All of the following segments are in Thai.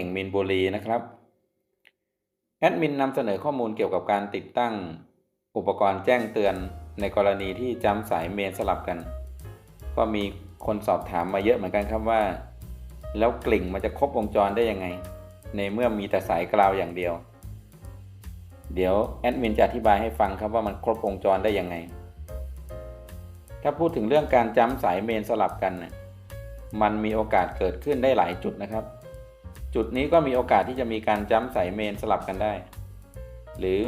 น่งมินบุรีนะครับแอดมินนำเสนอข้อมูลเกี่ยวกับการติดตั้งอุปกรณ์แจ้งเตือนในกรณีที่จำสายเมนสลับกัน ก็มีคนสอบถามมาเยอะเหมือนกันครับว่า แล้วกลิ่งมันจะครบวงจรได้ยังไง ในเมื่อมีแต่สายกราวอย่างเดียว เดี๋ยวแอดมินจะอธิบายให้ฟังครับว่ามันครบวงจรได้ยังไง ถ้าพูดถึงเรื่องการจำสายเมนสลับกันน่ะมันมีโอกาสเกิดขึ้นได้หลายจุดนะครับ จุดนี้ก็มีโอกาสที่จะมีการจำสายเมนสลับกันได้ หรือ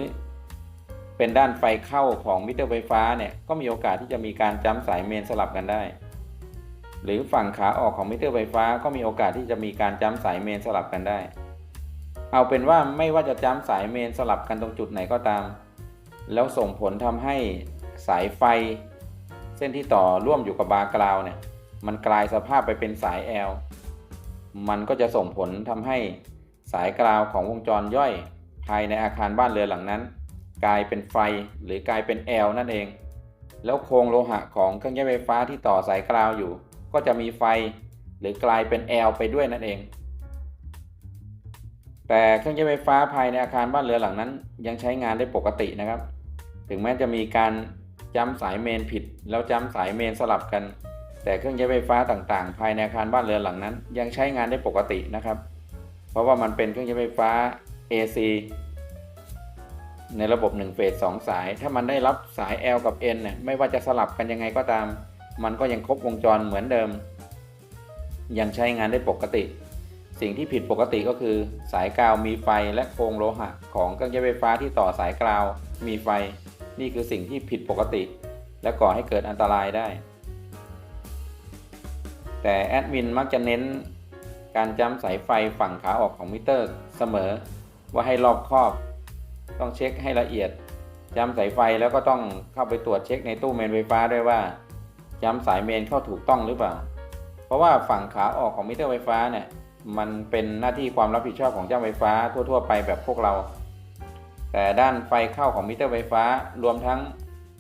เป็นด้านไฟเข้าของมิเตอร์ไฟฟ้าเนี่ยก็มีโอกาสที่จะมีการจำสายเมนสลับกันได้ หรือฝั่งขาออกของมิเตอร์ไฟฟ้า ก็มีโอกาสที่จะมีการจำสายเมนสลับกันได้ เอาเป็นว่าไม่ว่าจะจำสายเมนสลับกันตรงจุดไหนก็ตาม แล้วส่งผลทำให้สายไฟ เส้นที่ต่อร่วมอยู่กับบาร์กราวเนี่ยมันกลายสภาพไปเป็นสาย L มันก็จะส่งผลทำให้สายกราวของวงจรย่อยภายในอาคารบ้านเรือนหลังนั้น กลายเป็นไฟหรือกลายเป็น L นั่นเอง แล้วโครงโลหะของเครื่องใช้ไฟฟ้าที่ต่อสายกราวอยู่ ก็จะมีไฟหรือกลายเป็น L ไปด้วยนั่นเอง แต่เครื่องใช้ไฟฟ้าภายในอาคารบ้านเรือนหลังนั้น ยังใช้งานได้ปกตินะครับ ถึงแม้จะมีการจำสายเมนผิด แล้วจำสายเมนสลับกัน แต่เครื่องใช้ไฟฟ้าต่างๆ ภายในอาคารบ้านเรือนหลังนั้น ยังใช้งานได้ปกตินะครับ เพราะว่ามันเป็นเครื่องใช้ไฟฟ้า AC ในระบบ1เฟส2สาย ถ้ามันได้รับสาย L กับ N เนี่ยไม่ว่าจะสลับกันยังไงก็ตาม มันก็ยังครบวงจรเหมือนเดิม ยังใช้งานได้ปกติ สิ่งที่ผิดปกติก็คือ สายกาวมีไฟและโครงโลหะ ของเครื่องใช้ไฟฟ้าที่ต่อสายกาวมีไฟ นี่คือสิ่งที่ผิดปกติ และก่อให้เกิดอันตรายได้ แต่แอดมินมักจะเน้นการจำสายไฟฝั่งขาออกของมิเตอร์เสมอ ว่าให้รอบครอบ ต้องเช็คให้ละเอียดจำสายไฟแล้วก็ต้องเข้าไปตรวจเช็คในตู้เมนไฟฟ้าด้วยว่าจำสายเมนเข้าถูกต้องหรือเปล่า เพราะว่าฝั่งขาออกของมิเตอร์ไฟฟ้าเนี่ยมันเป็นหน้าที่ความรับผิดชอบของเจ้าไฟฟ้าทั่ว ๆ ไปแบบพวกเรา แต่ด้านไฟเข้าของมิเตอร์ไฟฟ้ารวมทั้ง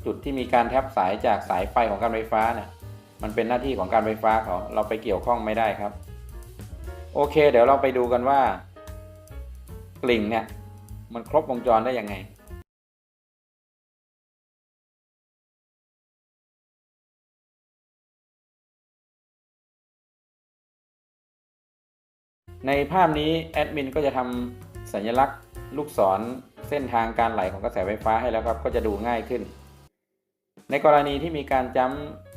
จุดที่มีการแทบสายจากสายไฟของการไฟฟ้าเนี่ย มันเป็นหน้าที่ของการไฟฟ้าเขาเราไปเกี่ยวข้องไม่ได้ครับ โอเค เดี๋ยวเราไปดูกันว่ากลิ่งเนี่ย มันครบวงจรได้ยังไงในภาพนี้แอดมินก็จะทำสัญลักษณ์ลูกศรเส้นทางการไหลของกระแสไฟฟ้าให้แล้วครับ ก็จะดูง่ายขึ้น ในกรณีที่มีการจ้ำ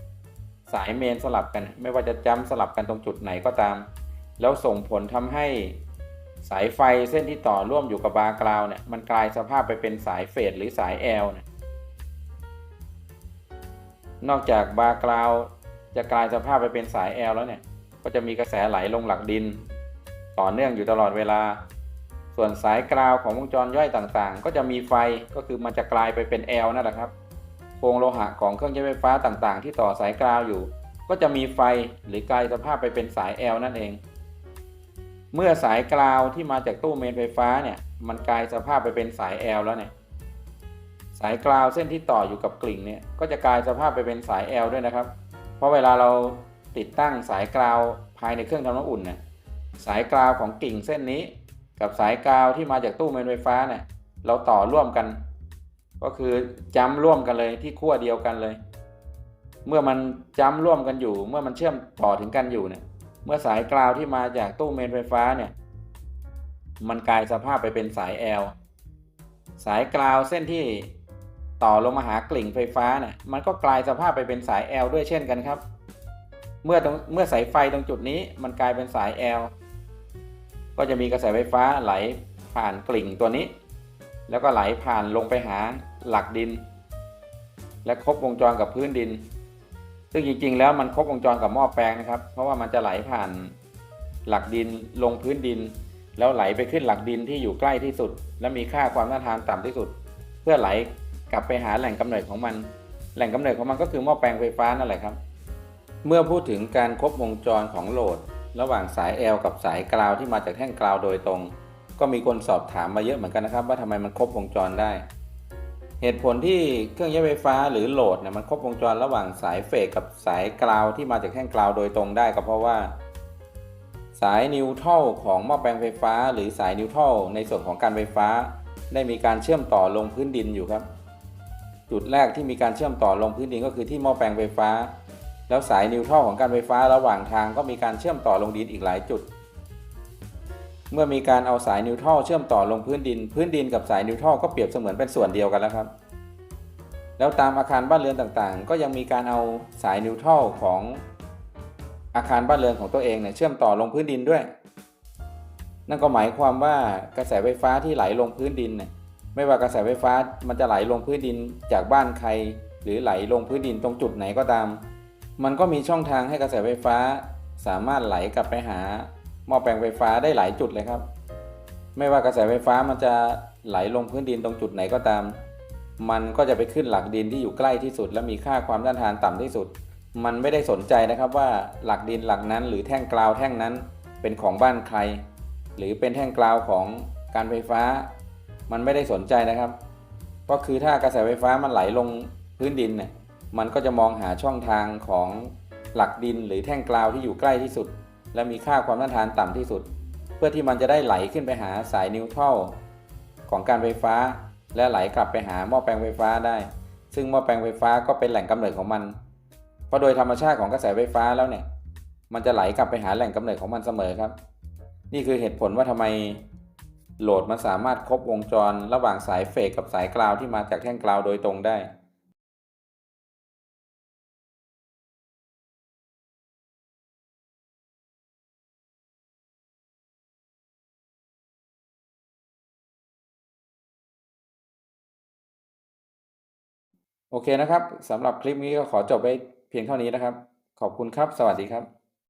สายเมนสลับกัน ไม่ว่าจะจ้ำสลับกันตรงจุดไหนก็ตาม แล้วส่งผลทำให้สายไฟเส้นที่ต่อร่วมอยู่กับบาร์กราวเนี่ยมันกลายสภาพไปเป็นสายเฟสหรือสาย L เนี่ยนอกจากบาร์กราวจะกลายสภาพไปเป็นสาย L แล้วเนี่ยก็จะมีกระแสไหลลงหลักดิน ต่อเนื่องอยู่ตลอดเวลา ส่วนสายกราวของวงจรย่อยต่างๆ ก็จะมีไฟก็คือมันจะกลายไปเป็น L นั่นแหละครับ รงโลหะของเครื่องใช้ไฟฟ้าต่างๆ ที่ต่อสายกราวอยู่ ก็จะมีไฟหรือกลายสภาพไปเป็นสาย L นั่นเอง เมื่อสายกราวที่มาจากตู้เมนไฟฟ้าเนี่ยมันกลายสภาพไปเป็นสาย L แล้วเนี่ยสายกราวเส้นที่ต่ออยู่กับกลิ่งเนี่ยก็จะกลายสภาพไปเป็นสาย L ด้วยนะครับ เพราะเวลาเราติดตั้งสายกราวภายในเครื่องทำน้ำอุ่นเนี่ยสายกราวของกลิ่งเส้นนี้ กับสายกราวที่มาจากตู้เมนไฟฟ้าเนี่ยเราต่อร่วมกัน ก็คือจ้ำร่วมกันเลยที่ขั้วเดียวกันเลย เมื่อมันจ้ำร่วมกันอยู่ เมื่อมันเชื่อมต่อถึงกันอยู่เนี่ย เมื่อสายกราวที่มาจากตู้เมนไฟฟ้าเนี่ย มันกลายสภาพไปเป็นสาย L สายกราวเส้นที่ต่อลงมาหากลิ่งไฟฟ้าเนี่ย มันก็กลายสภาพไปเป็นสาย L ด้วยเช่นกันครับ เมื่อตรงเมื่อสายไฟตรงจุดนี้มันกลายเป็นสาย L ก็จะมีกระแสไฟฟ้าไหลผ่านกลิ่งตัวนี้ แล้วก็ไหลผ่านลงไปหาหลักดิน และครบวงจรกับพื้นดิน ซึ่งจริงๆ แล้วมันครบวงจรกับหม้อแปลงนะครับ เพราะว่ามันจะไหลผ่านหลักดินลงพื้นดิน แล้วไหลไปขึ้นหลักดินที่อยู่ใกล้ที่สุด และมีค่าความต้านทานต่ำที่สุด เพื่อไหลกลับไปหาแหล่งกำเนิดของมัน แหล่งกำเนิดของมันก็คือหม้อแปลงไฟฟ้านั่นแหละครับ เมื่อพูดถึงการครบวงจรของโหลด ระหว่างสาย L กับสายกราวที่มาจากแท่งกราวโดยตรง ก็มีคนสอบถามมาเยอะเหมือนกันนะครับ ว่าทำไมมันครบวงจรได้ เหตุผลที่เครื่องใช้ไฟฟ้าหรือโหลดเนี่ยมันครบวงจรระหว่างสายเฟสกับสายกราวที่มาจากแท่งกราวโดยตรงได้ก็เพราะว่า สายนิวทรัลของหม้อแปลงไฟฟ้า หรือสายนิวทรัลในส่วนของการไฟฟ้า ได้มีการเชื่อมต่อลงพื้นดินอยู่ครับ จุดแรกที่มีการเชื่อมต่อลงพื้นดินก็คือที่หม้อแปลงไฟฟ้า แล้วสายนิวทรัลของการไฟฟ้าระหว่างทางก็มีการเชื่อมต่อลงดินอีกหลายจุด เมื่อมีการเอาสายนิวทรัลเชื่อมต่อลงพื้นดิน พื้นดินกับสายนิวทรัลก็เปรียบเสมือนเป็นส่วนเดียวกันแล้วครับ แล้วตามอาคารบ้านเรือนต่างๆ ก็ยังมีการเอาสายนิวทรัลของอาคารบ้านเรือนของตัวเองเนี่ยเชื่อมต่อลงพื้นดินด้วย นั่นก็หมายความว่ากระแสไฟฟ้าที่ไหลลงพื้นดินเนี่ยไม่ว่ากระแสไฟฟ้ามันจะไหลลงพื้นดินจากบ้านใคร หรือไหลลงพื้นดินตรงจุดไหนก็ตาม มันก็มีช่องทางให้กระแสไฟฟ้าสามารถไหลกลับไปหา หม้อแปลงไฟฟ้าได้หลายจุดเลยครับ ไม่ว่ากระแสไฟฟ้ามันจะไหลลงพื้นดินตรงจุดไหนก็ตาม มันก็จะไปขึ้นหลักดินที่อยู่ใกล้ที่สุด และมีค่าความต้านทานต่ำที่สุด มันไม่ได้สนใจนะครับว่าหลักดินหลักนั้น หรือแท่งกราวแท่งนั้นเป็นของบ้านใคร หรือเป็นแท่งกราวของการไฟฟ้า มันไม่ได้สนใจนะครับเพราะคือถ้ากระแสไฟฟ้ามันไหลลงพื้นดินเนี่ยมันก็จะมองหาช่องทางของหลักดินหรือแท่งกราวที่อยู่ใกล้ที่สุด และมีค่าความต้านทานต่ำที่สุด เพื่อที่มันจะได้ไหลขึ้นไปหาสายนิวทรัลของการไฟฟ้า และไหลกลับไปหาหม้อแปลงไฟฟ้าได้ ซึ่งหม้อแปลงไฟฟ้าก็เป็นแหล่งกำเนิดของมัน เพราะโดยธรรมชาติของกระแสไฟฟ้าแล้วเนี่ย มันจะไหลกลับไปหาแหล่งกำเนิดของมันเสมอครับ นี่คือเหตุผลว่าทำไมโหลดมันสามารถครบวงจรระหว่างสายเฟกกับสายกราวที่มาจากแท่งกราวโดยตรงได้ โอเคนะครับสำหรับคลิปนี้ก็ขอจบไปเพียงเท่านี้นะครับ ขอบคุณครับ สวัสดีครับ